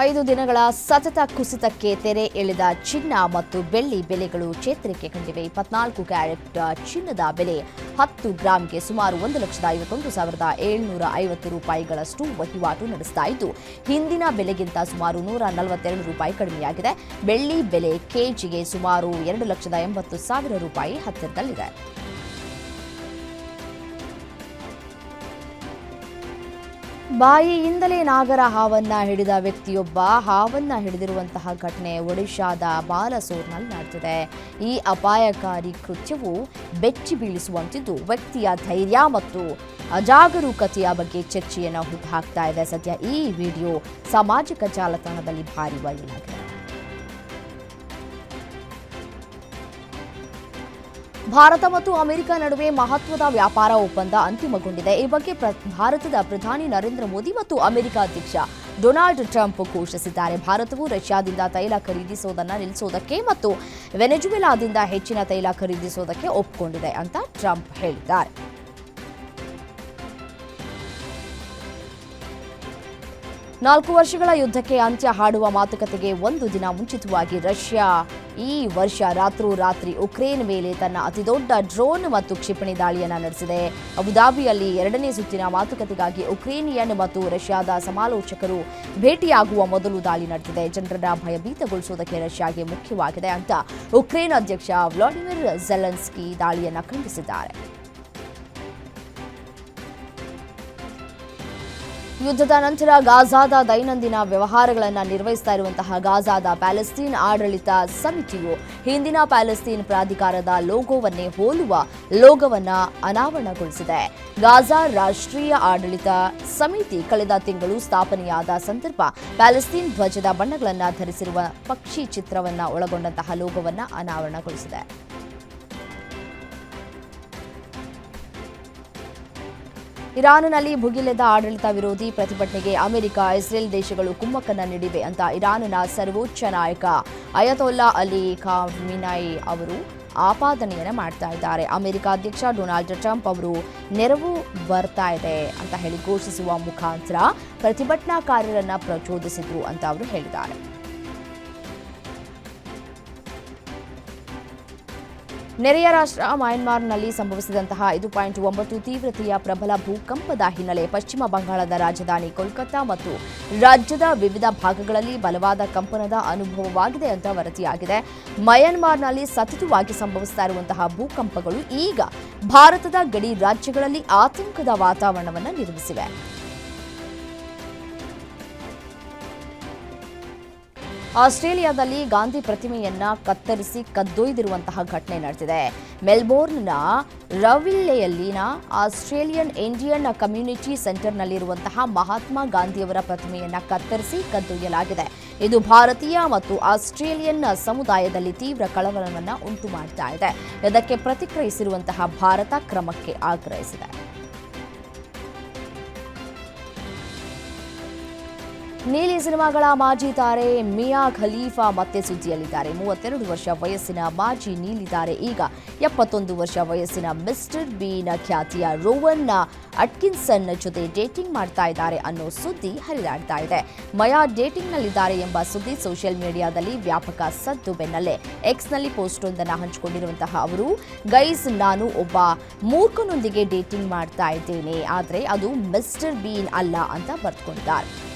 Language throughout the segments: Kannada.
ಐದು ದಿನಗಳ ಸತತ ಕುಸಿತಕ್ಕೆ ತೆರೆ ಎಳೆದ ಚಿನ್ನ ಮತ್ತು ಬೆಳ್ಳಿ ಬೆಲೆಗಳು ಚೇತರಿಕೆ ಕಂಡಿವೆ. ಇಪ್ಪತ್ನಾಲ್ಕು ಕ್ಯಾರೆಟ್ ಚಿನ್ನದ ಬೆಲೆ ಹತ್ತು ಗ್ರಾಂಗೆ ಸುಮಾರು ಒಂದು ಲಕ್ಷದ ಐವತ್ತೊಂದು ಸಾವಿರದ ಏಳ್ನೂರ ಐವತ್ತು ರೂಪಾಯಿಗಳಷ್ಟು ವಹಿವಾಟು ನಡೆಸ್ತಾ ಇದ್ದು, ಹಿಂದಿನ ಬೆಲೆಗಿಂತ ಸುಮಾರು ನೂರ ನಲವತ್ತೆರಡು ರೂಪಾಯಿ ಕಡಿಮೆಯಾಗಿದೆ. ಬೆಳ್ಳಿ ಬೆಲೆ ಕೆಜಿಗೆ ಸುಮಾರು ಎರಡು ಲಕ್ಷದ ಎಂಬತ್ತು ಸಾವಿರ ರೂಪಾಯಿ ಹತ್ತಿರದಲ್ಲಿದೆ. ಬಾಯಿಯಿಂದಲೇ ನಾಗರ ಹಾವನ್ನ ಹಿಡಿದ ವ್ಯಕ್ತಿಯೊಬ್ಬ ಹಾವನ್ನ ಹಿಡಿದಿರುವಂತಹ ಘಟನೆ ಒಡಿಶಾದ ಬಾಲಸೋರ್ನಲ್ಲಿ ನಡೆದಿದೆ. ಈ ಅಪಾಯಕಾರಿ ಕೃತ್ಯವು ಬೆಚ್ಚಿ ಬೀಳಿಸುವಂತಿದ್ದು ವ್ಯಕ್ತಿಯ ಧೈರ್ಯ ಮತ್ತು ಅಜಾಗರೂಕತೆಯ ಬಗ್ಗೆ ಚರ್ಚೆಯನ್ನು ಹುಟ್ಟುಹಾಕ್ತಾ ಇದೆ ಸದ್ಯ. ಈ ವಿಡಿಯೋ ಸಾಮಾಜಿಕ ಜಾಲತಾಣದಲ್ಲಿ ಭಾರಿ ವೈರಲ್ ಆಗಿದೆ. ಭಾರತ ಮತ್ತು ಅಮೆರಿಕ ನಡುವೆ ಮಹತ್ವದ ವ್ಯಾಪಾರ ಒಪ್ಪಂದ ಅಂತಿಮಗೊಂಡಿದೆ. ಈ ಬಗ್ಗೆ ಭಾರತದ ಪ್ರಧಾನಿ ನರೇಂದ್ರ ಮೋದಿ ಮತ್ತು ಅಮೆರಿಕ ಅಧ್ಯಕ್ಷ ಡೊನಾಲ್ಡ್ ಟ್ರಂಪ್ ಘೋಷಿಸಿದ್ದಾರೆ. ಭಾರತವು ರಷ್ಯಾದಿಂದ ತೈಲ ಖರೀದಿಸುವುದನ್ನು ನಿಲ್ಲಿಸುವುದಕ್ಕೆ ಮತ್ತು ವೆನೆಜುವೆಲಾದಿಂದ ಹೆಚ್ಚಿನ ತೈಲ ಖರೀದಿಸುವುದಕ್ಕೆ ಒಪ್ಪಿಕೊಂಡಿದೆ ಅಂತ ಟ್ರಂಪ್ ಹೇಳಿದ್ದಾರೆ. ನಾಲ್ಕು ವರ್ಷಗಳ ಯುದ್ಧಕ್ಕೆ ಅಂತ್ಯ ಹಾಡುವ ಮಾತುಕತೆಗೆ ಒಂದು ದಿನ ಮುಂಚಿತವಾಗಿ ರಷ್ಯಾ ಈ ವರ್ಷ ರಾತ್ರೋರಾತ್ರಿ ಉಕ್ರೇನ್ ಮೇಲೆ ತನ್ನ ಅತಿದೊಡ್ಡ ಡ್ರೋನ್ ಮತ್ತು ಕ್ಷಿಪಣಿ ದಾಳಿಯನ್ನು ನಡೆಸಿದೆ. ಅಬುದಾಬಿಯಲ್ಲಿ ಎರಡನೇ ಸುತ್ತಿನ ಮಾತುಕತೆಗಾಗಿ ಉಕ್ರೇನಿಯನ್ ಮತ್ತು ರಷ್ಯಾದ ಸಮಾಲೋಚಕರು ಭೇಟಿಯಾಗುವ ಮೊದಲು ದಾಳಿ ನಡೆಸಿದೆ ಜನರನ್ನ ಭಯಭೀತಗೊಳಿಸುವುದಕ್ಕೆ ರಷ್ಯಾಗೆ ಮುಖ್ಯವಾಗಿದೆ ಅಂತ ಉಕ್ರೇನ್ ಅಧ್ಯಕ್ಷ ವ್ಲಾಡಿಮಿರ್ ಜೆಲೆನ್ಸ್ಕಿ ದಾಳಿಯನ್ನು ಖಂಡಿಸಿದ್ದಾರೆ. ಯುದ್ಧದ ನಂತರ ಗಾಜಾದ ದೈನಂದಿನ ವ್ಯವಹಾರಗಳನ್ನು ನಿರ್ವಹಿಸ್ತಾ ಇರುವಂತಹ ಗಾಜಾದ ಪ್ಯಾಲೆಸ್ತೀನ್ ಆಡಳಿತ ಸಮಿತಿಯು ಹಿಂದಿನ ಪ್ಯಾಲೆಸ್ತೀನ್ ಪ್ರಾಧಿಕಾರದ ಲೋಗೋವನ್ನೇ ಹೋಲುವ ಲೋಗೋವನ್ನ ಅನಾವರಣಗೊಳಿಸಿದೆ. ಗಾಜಾ ರಾಷ್ಟ್ರೀಯ ಆಡಳಿತ ಸಮಿತಿ ಕಳೆದ ತಿಂಗಳು ಸ್ಥಾಪನೆಯಾದ ಸಂದರ್ಭ ಪ್ಯಾಲೆಸ್ತೀನ್ ಧ್ವಜದ ಬಣ್ಣಗಳನ್ನು ಧರಿಸಿರುವ ಪಕ್ಷಿ ಚಿತ್ರವನ್ನ ಒಳಗೊಂಡಂತಹ ಲೋಗೋವನ್ನ ಅನಾವರಣಗೊಳಿಸಿದೆ. ಇರಾನ್ನಲ್ಲಿ ಭುಗಿಲೆದ ಆಡಳಿತ ವಿರೋಧಿ ಪ್ರತಿಭಟನೆಗೆ ಅಮೆರಿಕ, ಇಸ್ರೇಲ್ ದೇಶಗಳು ಕುಮ್ಮಕ್ಕನ್ನ ನೀಡಿವೆ ಅಂತ ಇರಾನ್ನ ಸರ್ವೋಚ್ಚ ನಾಯಕ ಅಯತೊಲ್ಲಾ ಅಲಿ ಖಾಮಿನಾಯಿ ಅವರು ಆಪಾದನೆಯನ್ನು ಮಾಡ್ತಾ ಇದ್ದಾರೆ. ಅಮೆರಿಕ ಅಧ್ಯಕ್ಷ ಡೊನಾಲ್ಡ್ ಟ್ರಂಪ್ ಅವರು ನೆರವು ಬರ್ತಾ ಇದೆ ಅಂತ ಹೇಳಿ ಘೋಷಿಸುವ ಮುಖಾಂತರ ಪ್ರತಿಭಟನಾಕಾರರನ್ನ ಪ್ರಚೋದಿಸಿದ್ರು ಅಂತ ಅವರು ಹೇಳಿದ್ದಾರೆ. ನೆರೆಯ ರಾಷ್ಟ್ರ ಮಯನ್ಮಾರ್ನಲ್ಲಿ ಸಂಭವಿಸಿದಂತಹ ಐದು ಪಾಯಿಂಟ್ ಒಂಬತ್ತು ತೀವ್ರತೆಯ ಪ್ರಬಲ ಭೂಕಂಪದ ಹಿನ್ನೆಲೆ ಪಶ್ಚಿಮ ಬಂಗಾಳದ ರಾಜಧಾನಿ ಕೋಲ್ಕತ್ತಾ ಮತ್ತು ರಾಜ್ಯದ ವಿವಿಧ ಭಾಗಗಳಲ್ಲಿ ಬಲವಾದ ಕಂಪನದ ಅನುಭವವಾಗಿದೆ ಅಂತ ವರದಿಯಾಗಿದೆ. ಮಯನ್ಮಾರ್ನಲ್ಲಿ ಸತತವಾಗಿ ಸಂಭವಿಸ್ತಾ ಇರುವಂತಹ ಭೂಕಂಪಗಳು ಈಗ ಭಾರತದ ಗಡಿ ರಾಜ್ಯಗಳಲ್ಲಿ ಆತಂಕದ ವಾತಾವರಣವನ್ನು ನಿರ್ಮಿಸಿವೆ. ಆಸ್ಟ್ರೇಲಿಯಾದಲ್ಲಿ ಗಾಂಧಿ ಪ್ರತಿಮೆಯನ್ನ ಕತ್ತರಿಸಿ ಕದ್ದೊಯ್ದಿರುವಂತಹ ಘಟನೆ ನಡೆದಿದೆ. ಮೆಲ್ಬೋರ್ನ್ನ ರವಿಲ್ಲೆಯಲ್ಲಿನ ಆಸ್ಟ್ರೇಲಿಯನ್ ಇಂಡಿಯನ್ ಕಮ್ಯುನಿಟಿ ಸೆಂಟರ್ನಲ್ಲಿರುವಂತಹ ಮಹಾತ್ಮ ಗಾಂಧಿಯವರ ಪ್ರತಿಮೆಯನ್ನ ಕತ್ತರಿಸಿ ಕದ್ದೊಯ್ಯಲಾಗಿದೆ. ಇದು ಭಾರತೀಯ ಮತ್ತು ಆಸ್ಟ್ರೇಲಿಯನ್ ಸಮುದಾಯದಲ್ಲಿ ತೀವ್ರ ಕಳವಳವನ್ನು ಉಂಟು ಮಾಡ್ತಾ ಇದೆ. ಇದಕ್ಕೆ ಪ್ರತಿಕ್ರಿಯಿಸಿರುವಂತಹ ಭಾರತ ಕ್ರಮಕ್ಕೆ ಆಗ್ರಹಿಸಿದೆ. ನೀಲಿ ಸಿನಿಮಾಗಳ ಮಾಜಿ ತಾರೆ ಮಿಯಾ ಖಲೀಫಾ ಮತ್ತೆ ಸುದ್ದಿಯಲ್ಲಿದ್ದಾರೆ. ಮೂವತ್ತೆರಡು ವರ್ಷ ವಯಸ್ಸಿನ ಮಾಜಿ ನೀಲಿ ತಾರೆ ಈಗ ಎಪ್ಪತ್ತೊಂದು ವರ್ಷ ವಯಸ್ಸಿನ ಮಿಸ್ಟರ್ ಬೀನ್ ಖ್ಯಾತಿಯ ರೋವನ್ ಅಟ್ಕಿನ್ಸನ್ ಜೊತೆ ಡೇಟಿಂಗ್ ಮಾಡ್ತಾ ಇದ್ದಾರೆ ಅನ್ನೋ ಸುದ್ದಿ ಹರಿದಾಡ್ತಾ ಇದೆ. ಮಯಾ ಡೇಟಿಂಗ್ನಲ್ಲಿದ್ದಾರೆ ಎಂಬ ಸುದ್ದಿ ಸೋಷಿಯಲ್ ಮೀಡಿಯಾದಲ್ಲಿ ವ್ಯಾಪಕ ಸದ್ದು ಬೆನ್ನಲ್ಲೇ. ಎಕ್ಸ್ನಲ್ಲಿ ಪೋಸ್ಟ್ ಒಂದನ್ನು ಹಂಚಿಕೊಂಡಿರುವಂತಹ ಅವರು, ಗೈಸ್, ನಾನು ಒಬ್ಬ ಮೂರ್ಖನೊಂದಿಗೆ ಡೇಟಿಂಗ್ ಮಾಡ್ತಾ ಇದ್ದೇನೆ. ಆದರೆ ಅದು ಮಿಸ್ಟರ್ ಬೀನ್ ಅಲ್ಲ ಅಂತ ಬರೆದುಕೊಂಡಿದ್ದಾರೆ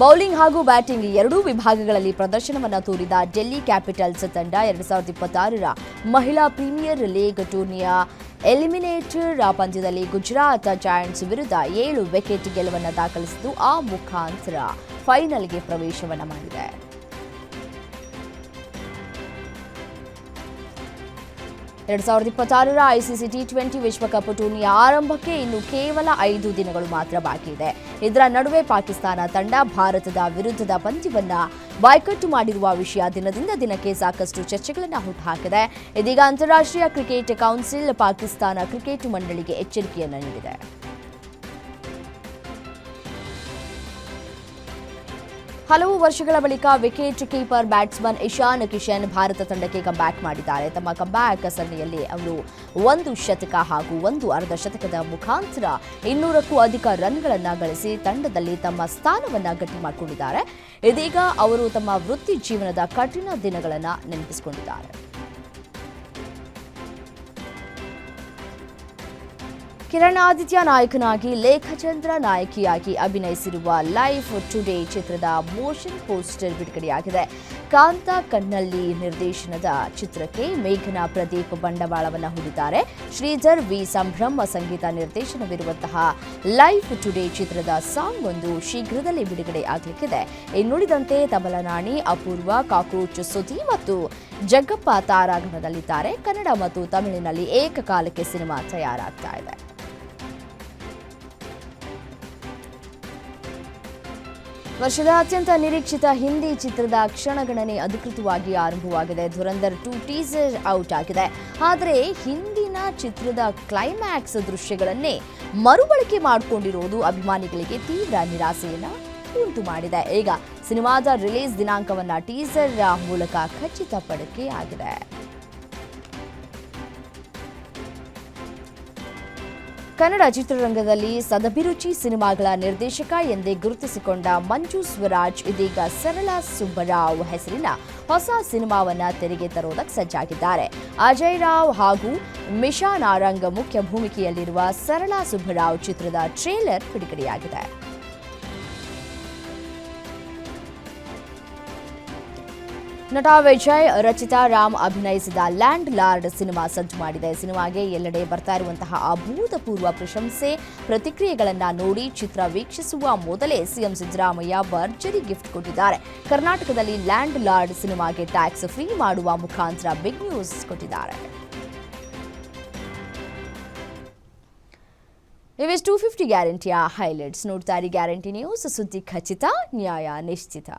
ಬೌಲಿಂಗ್ ಹಾಗೂ ಬ್ಯಾಟಿಂಗ್ ಎರಡೂ ವಿಭಾಗಗಳಲ್ಲಿ ಪ್ರದರ್ಶನವನ್ನು ತೋರಿದ ಡೆಲ್ಲಿ ಕ್ಯಾಪಿಟಲ್ಸ್ ತಂಡ ಎರಡು ಸಾವಿರದ ಇಪ್ಪತ್ತಾರರ ಮಹಿಳಾ ಪ್ರೀಮಿಯರ್ ಲೀಗ್ ಟೂರ್ನಿಯ ಎಲಿಮಿನೇಟರ್ ಪಂದ್ಯದಲ್ಲಿ ಗುಜರಾತ್ ಜಾಯಂಟ್ಸ್ ವಿರುದ್ಧ ಏಳು ವಿಕೆಟ್ ಗೆಲುವನ್ನು ದಾಖಲಿಸಿದ್ದು, ಆ ಮುಖಾಂತರ ಫೈನಲ್ಗೆ ಪ್ರವೇಶವನ್ನು ಮಾಡಿದೆ. ಎರಡ್ ಸಾವಿರದ ಇಪ್ಪತ್ತಾರರ ಐಸಿಸಿ ಟಿ ಟ್ವೆಂಟಿ ವಿಶ್ವಕಪ್ ಟೂರ್ನಿಯ ಆರಂಭಕ್ಕೆ ಇನ್ನು ಕೇವಲ ಐದು ದಿನಗಳು ಮಾತ್ರ ಬಾಕಿ ಇದೆ. ಇದರ ನಡುವೆ ಪಾಕಿಸ್ತಾನ ತಂಡ ಭಾರತದ ವಿರುದ್ಧದ ಪಂದ್ಯವನ್ನ ಬಾಯ್ಕಟ್ಟು ಮಾಡಿರುವ ವಿಷಯ ದಿನದಿಂದ ದಿನಕ್ಕೆ ಸಾಕಷ್ಟು ಚರ್ಚೆಗಳನ್ನು ಹುಟ್ಟುಹಾಕಿದೆ. ಇದೀಗ ಅಂತಾರಾಷ್ಟ್ರೀಯ ಕ್ರಿಕೆಟ್ ಕೌನ್ಸಿಲ್ ಪಾಕಿಸ್ತಾನ ಕ್ರಿಕೆಟ್ ಮಂಡಳಿಗೆ ಎಚ್ಚರಿಕೆಯನ್ನು ನೀಡಿದೆ. ಹಲವು ವರ್ಷಗಳ ಬಳಿಕ wicket keeper batsman Ishan Kishan Bharat ತಂಡಕ್ಕೆ ಕಂಬ್ಯಾಕ್ ಮಾಡಿದ್ದಾರೆ. ತಮ್ಮ ಕಂಬ್ಯಾಕ್ ಸರಣಿಯಲ್ಲಿ ಅವರು ಒಂದು ಶತಕ ಹಾಗೂ ಒಂದು ಅರ್ಧ ಶತಕದ ಮುಖಾಂತರ ಇನ್ನೂರಕ್ಕೂ ಅಧಿಕ ರನ್ಗಳನ್ನು ಗಳಿಸಿ ತಂಡದಲ್ಲಿ ತಮ್ಮ ಸ್ಥಾನವನ್ನು ಗಟ್ಟಿ ಮಾಡಿಕೊಂಡಿದ್ದಾರೆ. ಇದೀಗ ಅವರು ತಮ್ಮ ವೃತ್ತಿ ಜೀವನದ ಕಠಿಣ ದಿನಗಳನ್ನು ನೆನಪಿಸಿಕೊಂಡಿದ್ದಾರೆ. ಕಿರಣ್ ಆದಿತ್ಯ ನಾಯಕನಾಗಿ, ಲೇಖಚಂದ್ರ ನಾಯಕಿಯಾಗಿ ಅಭಿನಯಿಸಿರುವ ಲೈಫ್ ಟುಡೇ ಚಿತ್ರದ ಮೋಷನ್ ಪೋಸ್ಟರ್ ಬಿಡುಗಡೆಯಾಗಿದೆ. ಕಾಂತ ಕಣ್ಣಲ್ಲಿ ನಿರ್ದೇಶನದ ಚಿತ್ರಕ್ಕೆ ಮೇಘನಾ ಪ್ರದೀಪ್ ಬಂಡವಾಳವನ್ನು ಹೂಡಿದ್ದಾರೆ. ಶ್ರೀಧರ್ ವಿ. ಸಂಭ್ರಮ ಸಂಗೀತ ನಿರ್ದೇಶನವಿರುವಂತಹ ಲೈಫ್ ಟುಡೇ ಚಿತ್ರದ ಸಾಂಗ್ ಒಂದು ಶೀಘ್ರದಲ್ಲಿ ಬಿಡುಗಡೆ ಆಗಲಿಕ್ಕಿದೆ ಇನ್ನುಳಿದಂತೆ ತಬಲನಾಣಿ ಅಪೂರ್ವ, ಕಾಕ್ರೋಚ್ ಸುಧಿ ಮತ್ತು ಜಗ್ಗಪ್ಪ ತಾರಾಗಣದಲ್ಲಿದ್ದಾರೆ. ಕನ್ನಡ ಮತ್ತು ತಮಿಳಿನಲ್ಲಿ ಏಕಕಾಲಕ್ಕೆ ಸಿನಿಮಾ ತಯಾರಾಗ್ತಾ ಇದೆ. ವರ್ಷದ ಅತ್ಯಂತ ನಿರೀಕ್ಷಿತ ಹಿಂದಿ ಚಿತ್ರದ ಕ್ಷಣಗಣನೆ ಅಧಿಕೃತವಾಗಿ ಆರಂಭವಾಗಿದೆ. ಧುರಂಧರ್ ಟು ಟೀಸರ್ ಔಟ್ ಆಗಿದೆ. ಆದರೆ ಹಿಂದಿನ ಚಿತ್ರದ ಕ್ಲೈಮ್ಯಾಕ್ಸ್ ದೃಶ್ಯಗಳನ್ನೇ ಮರುಬಳಕೆ ಮಾಡಿಕೊಂಡಿರುವುದು ಅಭಿಮಾನಿಗಳಿಗೆ ತೀವ್ರ ನಿರಾಸೆಯನ್ನು ಉಂಟು ಮಾಡಿದೆ. ಈಗ ಸಿನಿಮಾದ ರಿಲೀಸ್ ದಿನಾಂಕವನ್ನು ಟೀಸರ್ ಮೂಲಕ ಖಚಿತಪಡಿಕೆ ಆಗಿದೆ. ಕನ್ನಡ ಚಿತ್ರರಂಗದಲ್ಲಿ ಸದಭಿರುಚಿ ಸಿನಿಮಾಗಳ ನಿರ್ದೇಶಕ ಎಂದೇ ಗುರುತಿಸಿಕೊಂಡ ಮಂಜು ಸ್ವರಾಜ್ ಇದೀಗ ಸರಳ ಸುಬ್ಬರಾವ್ ಹೆಸರಿನ ಹೊಸ ಸಿನಿಮಾವನ್ನ ತೆರೆಗೆ ತರೋದಕ್ಕೆ ಸಜ್ಜಾಗಿದ್ದಾರೆ. ಅಜಯ್ ರಾವ್ ಹಾಗೂ ಮಿಶಾ ನಾರಂಗ್ ಮುಖ್ಯ ಭೂಮಿಕೆಯಲ್ಲಿರುವ ಸರಳ ಸುಬ್ಬರಾವ್ ಚಿತ್ರದ ಟ್ರೇಲರ್ ಬಿಡುಗಡೆಯಾಗಿದೆ. ನಟ ವಿಜಯ್, ರಚಿತಾ ರಾಮ್ ಅಭಿನಯಿಸಿದ ಲ್ಯಾಂಡ್ ಲಾರ್ಡ್ ಸಿನಿಮಾ ಸಜ್ಜು ಮಾಡಿದೆ. ಸಿನಿಮಾಗೆ ಎಲ್ಲೆಡೆ ಬರ್ತಾ ಇರುವಂತಹ ಅಭೂತಪೂರ್ವ ಪ್ರಶಂಸೆ, ಪ್ರತಿಕ್ರಿಯೆಗಳನ್ನ ನೋಡಿ ಚಿತ್ರ ವೀಕ್ಷಿಸುವ ಮೊದಲೇ ಸಿಎಂ ಸಿದ್ದರಾಮಯ್ಯ ಭರ್ಜರಿ ಗಿಫ್ಟ್ ಕೊಟ್ಟಿದ್ದಾರೆ. ಕರ್ನಾಟಕದಲ್ಲಿ ಲ್ಯಾಂಡ್ ಲಾರ್ಡ್ ಸಿನಿಮಾಗೆ ಟ್ಯಾಕ್ಸ್ ಫ್ರೀ ಮಾಡುವ ಮುಖಾಂತರ ಬಿಗ್ ನ್ಯೂಸ್ ಕೊಟ್ಟಿದ್ದಾರೆ. ಇವಿಷ್ಟು ಫಿಫ್ಟಿ ಗ್ಯಾರಂಟಿಯ ಹೈಲೈಟ್ಸ್. ನೋಡ್ತಾ ಗ್ಯಾರಂಟಿ ನ್ಯೂಸ್. ಸುದ್ದಿ ಖಚಿತ, ನ್ಯಾಯ ನಿಶ್ಚಿತ.